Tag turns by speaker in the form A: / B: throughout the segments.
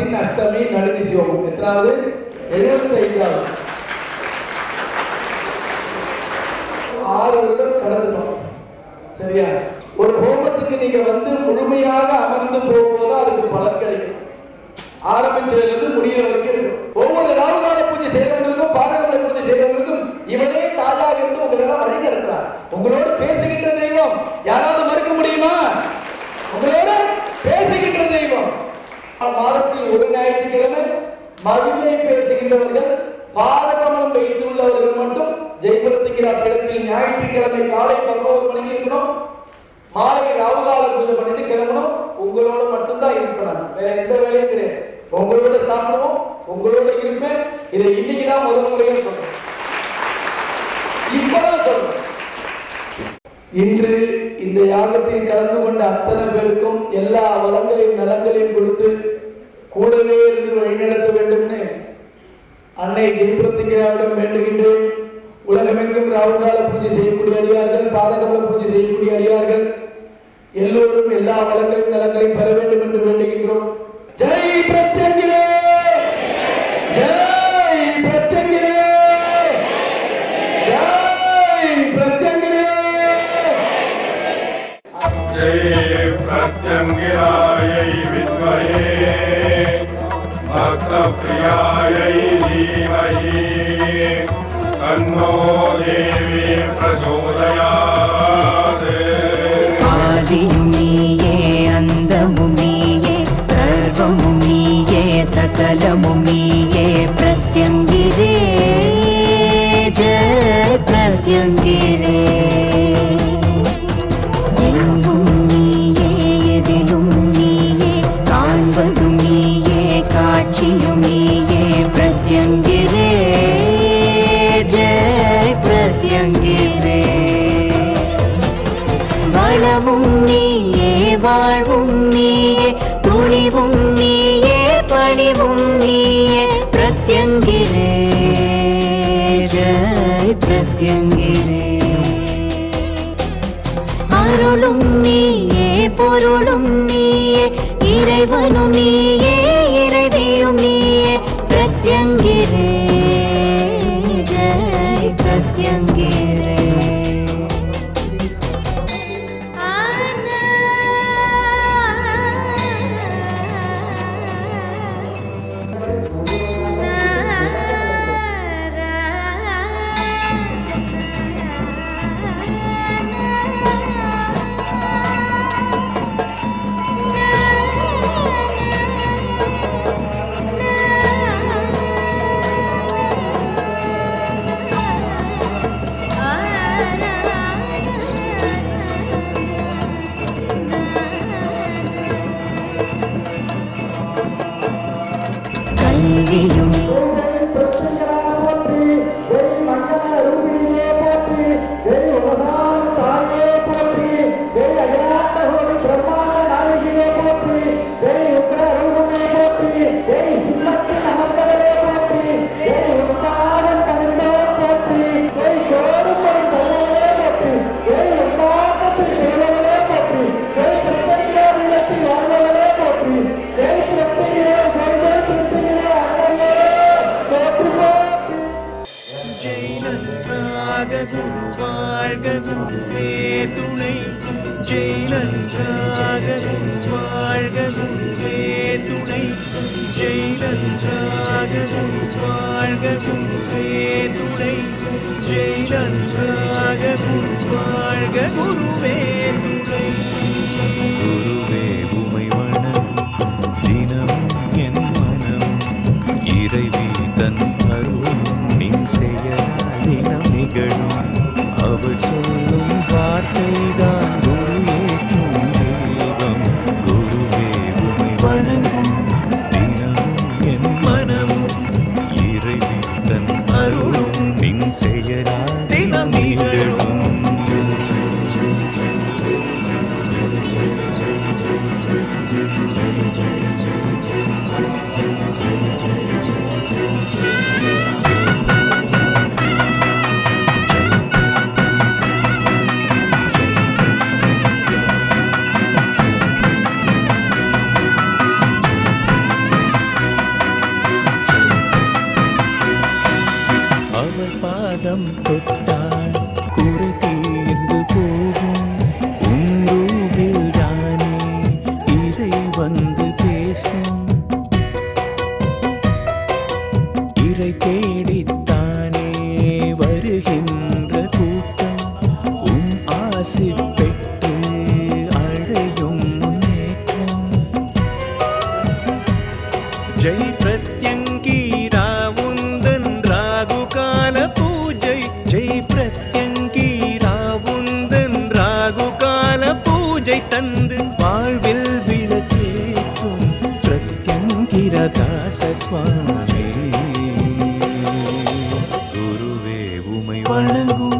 A: மாதத்தின் அஷ்டமி நடுவி சிவம் எத்தனாவது எழுபத்தி ஐந்தாவது ஆறு வருடம் கடந்துட்டோம். சரியா? ஒரு ஹோமத்துக்கு நீங்க வந்து முழுமையாக அமர்ந்து போகும்போது அதுக்கு பலன் கிடைக்கும். ஆரம்பிச்சதுல இருந்து முடிகிற வரைக்கும் இருக்கும். ஒவ்வொரு ராமநாத பூஜை செய்யறவங்களுக்கும் பாரம்பரிய பூஜை செய்யறவங்களுக்கும் இவனே தாயாக இருந்து உங்களெல்லாம் வழி நடத்துறார் உங்களோடு பேசுகின்ற மகிமை பேசுகின்றவர்கள் பாதகமலம் வைத்துள்ளவர்கள் மட்டும் ஜெயபுரத்துக்கிற கிழக்கில் ஞாயிற்றுக்கிழமை காலை பதினோரு மணிக்கு இருக்கணும். மாலை ராவுகால பூஜை பண்ணிட்டு கிளம்பணும். உங்களோட மட்டும்தான் இருப்பேன் வேற எந்த வேலையும் கிடையாது. உங்களோட சாப்பிடுவோம். உங்களோட இருப்பேன். இதை இன்னைக்கு தான் முதல் முறையா சொல்றேன். இப்பதான் சொல்றேன். இன்று இந்த யாகத்தில் கலந்து கொண்ட அத்தனை பேருக்கும் எல்லா வளங்களையும் நலங்களையும் கொடுத்து கூடவே இருந்து வழிநடத்த தன்னை ஜெயபிரதிக்கிறாவிடம் வேண்டுகின்றேன் உலகமெங்கும் ராவுகால பூஜை செய்யக்கூடிய அடியார்கள் பாதகமல பூஜை செய்யக்கூடிய அடியார்கள் எல்லோரும் எல்லா வளங்களையும் நலங்களையும் பெற வேண்டும் என்று வேண்டுகின்றோம் ஜெய் பிரத்யங்கிரே ஜெய் பிரத்யங்கிரே ஜெய் பிரத்யங்கிரே
B: ஜெய் பிரத்யங்கிராயை வித்மயே பக்த பிரியாயை तन्नो देवी प्रचोदयात्
C: आदिमुनिये अन्तमुनिये सर्वमुनिये सकलमुनिये प्रत्यङ्गिरे जय प्रत्यङ्गिरे வாழ்வும் நீயே துணிவும் நீயே பணிவும் நீயே. பிரத்யங்கிரே ஜெய் பிரத்யங்கிரே. அருளும் நீயே பொருளும் நீயே இறைவனும் நீயே.
D: வாழ்க குருவே துணை. ஜெய் நன்றாக வாழ்க குருவே துணை. குருவே உமை வனம் தினம் என் மனம். இறைவி தன் அருள் நின் நிகழும். அவர் சொல்லும் வார்த்தைதான் வணங்குமே குருவே உமை வணங்கும்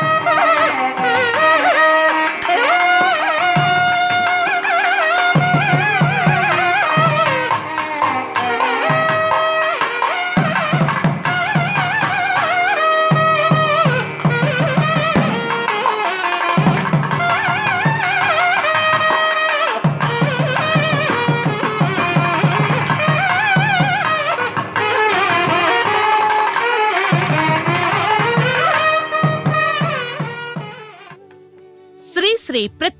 E: Thank you. ஸ்ரீ ஸ்ரீ